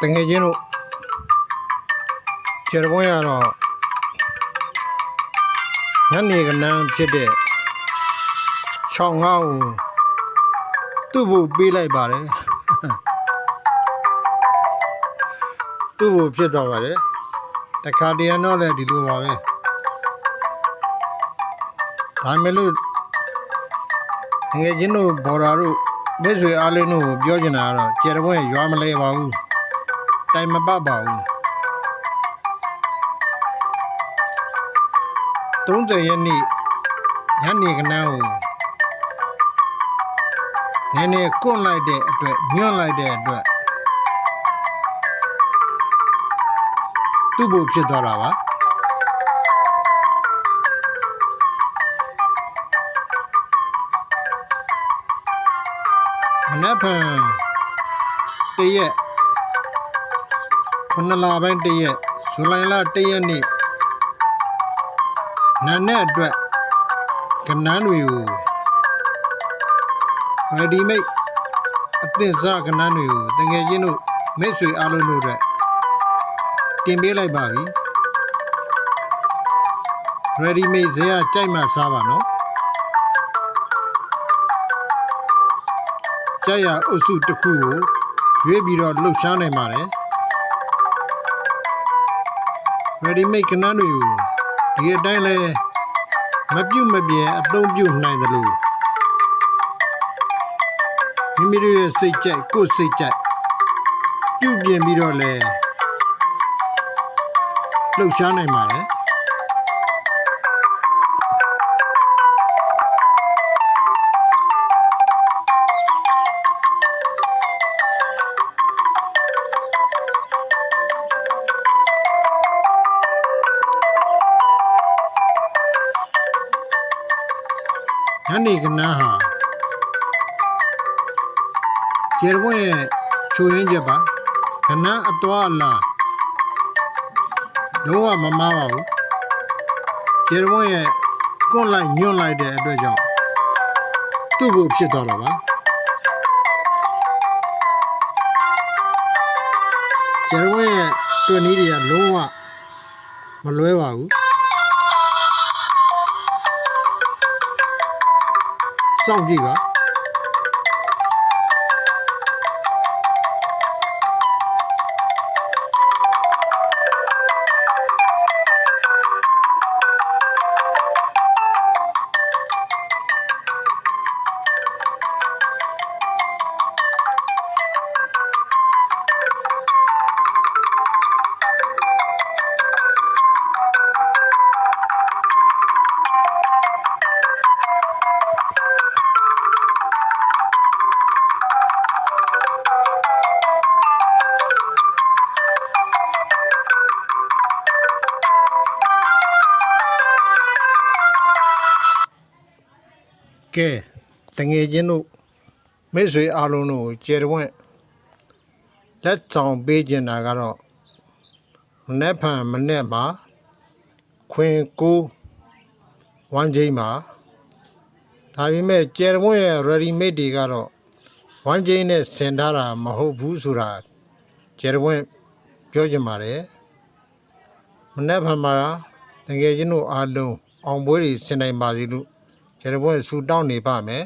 တငယ်ချင်းတို့ကျေရပွင့်ရတော့ညနေကနန်းဖြစ်တဲ့ချောင်းငါ့ကိုသူ့ဖို့ပေးလိုက်ပါတယ်သူ့ဖို့ဖြစ်သွားပါတယ်တခါတရံတော့လည်းဒီလိုပါပဲဒါမဲ့လို့ငယ်ချင်းတို့ဘော်ဒါတို့မြစ်ဆွေအားလုံးတို့ကိုပြောချင်တာကတော့ကျေရပွင့်ရွာမလဲပါဘူး တိုင်မပပါဘူး30ရက်နေ့ညနေကနန်းကိုနည်းနည်းကွန့်လိုက်တဲ့အတွက်ညွန့်လိုက်တဲ့အတွက်သူ့ဘုဖြစ်သွားတာပါမနေ့ဖန်တရက် ခုနစ်လပိုင်းတရက်ဇူလိုင်လတရက်နေ့နာနဲ့အတွက်ကနန်းတွေကိုရဒီမိတ်အသစ်စားကနန်းတွေကိုတကယ်ချင်းတို့မိတ်ဆွေအားလုံးတို့အတွက်တင်ပေးလိုက်ပါပြီ ready made ဇေယကြိုက်မှစားပါနော်ကြိုက်ရအုပ်စုတစ်ခုကိုရွေးပြီးတော့လှုပ်ရှားနိုင်ပါတယ် ready made ကနန်းတွေကိုဒီအတိုင်းလဲမပြုတ်မပြဲအသုံးပြုနိုင်တယ်လို့မိမိတို့ရဲ့စိတ်ကြိုက်ကိုယ်စိတ်ကြိုက်ပြုတ်ပြင်ပြီးတော့လဲလှုပ်ရှားနိုင်ပါတယ် ညနေကနန်းဟာကျေရပွင့်ရဲ့ချိုရင်းချက်ပါကနန်းအသွားအလာလုံးဝမမားပါဘူးကျေရပွင့်ရဲ့ကွန့်လိုက်ညွန့်လိုက်တဲ့အတွက်ကြောင့်သူ့ဘုဖြစ်သွားတာပါကျေရပွင့်ရဲ့တွေ့နည်းတွေကလုံးဝမလွဲပါဘူး စောင့်ကြည့်ပါ ကဲတငယ်ချင်းတို့မိတ်ဆွေအားလုံးတို့ကိုကျေတဝင့်လက်ဆောင်ပေးကျင်တာကတော့မနေ့ဖန်မနေ့မှာခွင်ကိုဝမ်းချင်းမှာဒါပေမဲ့ကျေတဝင့်ရဲ့ ready made တွေကတော့ဝမ်းချင်းနဲ့ဆင်ထားတာမဟုတ်ဘူးဆိုတာကျေတဝင့်ပြောချင်ပါတယ်မနေ့ဖန်မှာတငယ်ချင်းတို့အားလုံးအောင်ပွဲတွေဆင်နိုင်ပါစေလို့ ကျွန်တော်ဘုန်းဆူတောင်းနေပါမယ်